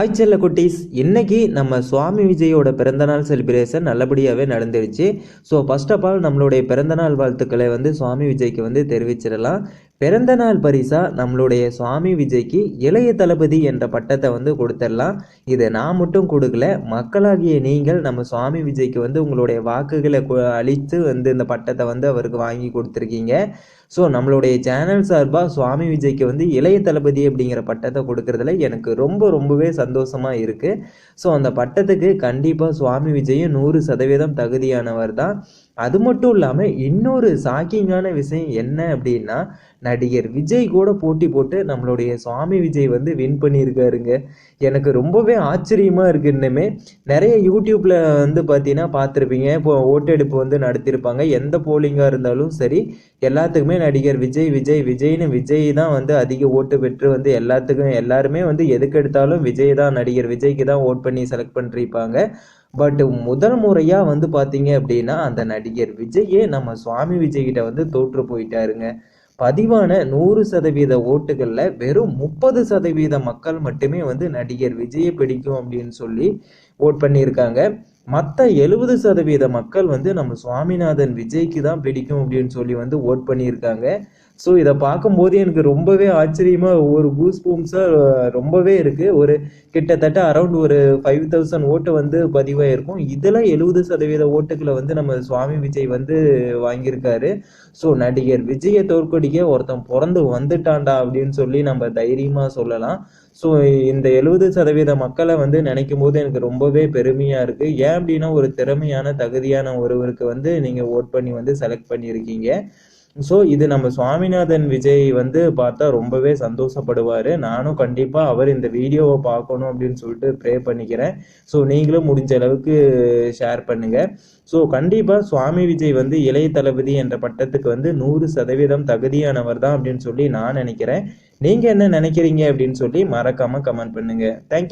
Hi செல்ல குட்டீஸ் இன்னைக்கு நம்ம சுவாமி விஜயோட பிறந்தநாள் செலிப்ரேஷன் நல்லபடியாகவே நடந்துருச்சு. ஸோ ஃபர்ஸ்ட் ஆஃப் ஆல் நம்மளுடைய பிறந்தநாள் வாழ்த்துக்களை வந்து சுவாமி விஜய்க்கு வந்து தெரிவிச்சிடலாம். பிறந்தநாள் பரிசாக நம்மளுடைய சுவாமி விஜய்க்கு இளைய தளபதி என்ற பட்டத்தை வந்து கொடுத்துடலாம் இதை நான் மட்டும் கொடுக்கல மக்களாகிய நீங்கள் நம்ம சுவாமி விஜய்க்கு வந்து உங்களுடைய வாக்குகளை அழித்து அளித்து வந்து இந்த பட்டத்தை வந்து அவருக்கு வாங்கி கொடுத்துருக்கீங்க. ஸோ நம்மளுடைய சேனல் சார்பாக சுவாமி விஜய்க்கு வந்து இளைய தளபதி அப்படிங்கிற பட்டத்தை கொடுக்கறதுல எனக்கு ரொம்ப ரொம்பவே சந்தோஷமாக இருக்குது ஸோ அந்த பட்டத்துக்கு கண்டிப்பாக சுவாமி விஜயும் நூறு சதவீதம் தகுதியானவர் தான். அது மட்டும் இல்லாமல் இன்னொரு ஷாக்கிங்கான விஷயம் என்ன அப்படின்னா நடிகர் விஜய் கூட போட்டி போட்டு நம்மளுடைய சுவாமி விஜய் வந்து வின் பண்ணியிருக்காருங்க. எனக்கு ரொம்பவே ஆச்சரியமாக இருக்குது இன்னுமே. நிறைய யூடியூப்பில் வந்து பார்த்தீங்கன்னா பார்த்துருப்பீங்க. இப்போ ஓட்டெடுப்பு வந்து நடத்தியிருப்பாங்க. எந்த போலிங்காக இருந்தாலும் சரி எல்லாத்துக்குமே நடிகர் விஜய் விஜய் விஜய்னு விஜய் தான் வந்து அதிக ஓட்டு பெற்று வந்து எல்லாத்துக்கும் எல்லாருமே வந்து எதுக்கெடுத்தாலும் விஜய் தான் நடிகர். விஜய்க்கு தான் ஓட் பண்ணி செலக்ட் பண்ணிருப்பாங்க. பட் முதல் முறையாக வந்து பார்த்தீங்க அப்படின்னா அந்த நடிகர் விஜயே நம்ம சுவாமி விஜய்கிட்ட வந்து தோற்று போயிட்டாருங்க. பதிவான நூறு சதவீத ஓட்டுகளில் வெறும் முப்பது சதவீத மக்கள் மட்டுமே வந்து நடிகர் விஜயை பிடிக்கும் அப்படின்னு சொல்லி ஓட் பண்ணியிருக்காங்க. மற்ற எழுபது சதவீத மக்கள் வந்து நம்ம சுவாமிநாதன் விஜய்க்கு தான் பிடிக்கும் அப்படின்னு சொல்லி வந்து ஓட் பண்ணியிருக்காங்க. ஸோ இதை பார்க்கும்போது எனக்கு ரொம்பவே ஆச்சரியமாக ஒரு கூஸ் பூம்ஸாக ரொம்பவே இருக்குது ஒரு கிட்டத்தட்ட அரௌண்ட் ஒரு ஃபைவ் தௌசண்ட் ஓட்டு வந்து பதிவாயிருக்கும். இதில் எழுபது சதவீத ஓட்டுகளை வந்து நம்ம சுவாமி விஜய் வந்து வாங்கியிருக்காரு. ஸோ நடிகர் விஜயை தோற்கடிக்க ஒருத்தன் பிறந்து வந்துட்டான்டா அப்படின்னு சொல்லி நம்ம தைரியமாக சொல்லலாம். ஸோ இந்த எழுபது சதவீத மக்களை வந்து நினைக்கும் போது எனக்கு ரொம்பவே பெருமையாக இருக்குது ஏன் அப்படின்னா ஒரு திறமையான தகுதியான ஒருவருக்கு வந்து நீங்கள் ஓட் பண்ணி வந்து செலக்ட் பண்ணியிருக்கீங்க. ஸோ இது நம்ம சுவாமிநாதன் விஜய் வந்து பார்த்தா ரொம்பவே சந்தோஷப்படுவார். நானும் கண்டிப்பாக அவர் இந்த வீடியோவை பார்க்கணும் அப்படின்னு சொல்லிட்டு ப்ரே பண்ணிக்கிறேன். ஸோ நீங்களும் முடிஞ்ச அளவுக்கு ஷேர் பண்ணுங்கள் ஸோ கண்டிப்பாக சுவாமி விஜய் வந்து இளைய தளபதி என்ற பட்டத்துக்கு வந்து நூறு சதவீதம் தகுதியானவர் தான் அப்படின்னு சொல்லி நான் நினைக்கிறேன். நீங்கள் என்ன நினைக்கிறீங்க அப்படின்னு சொல்லி மறக்காமல் கமெண்ட் பண்ணுங்கள் தேங்க்யூ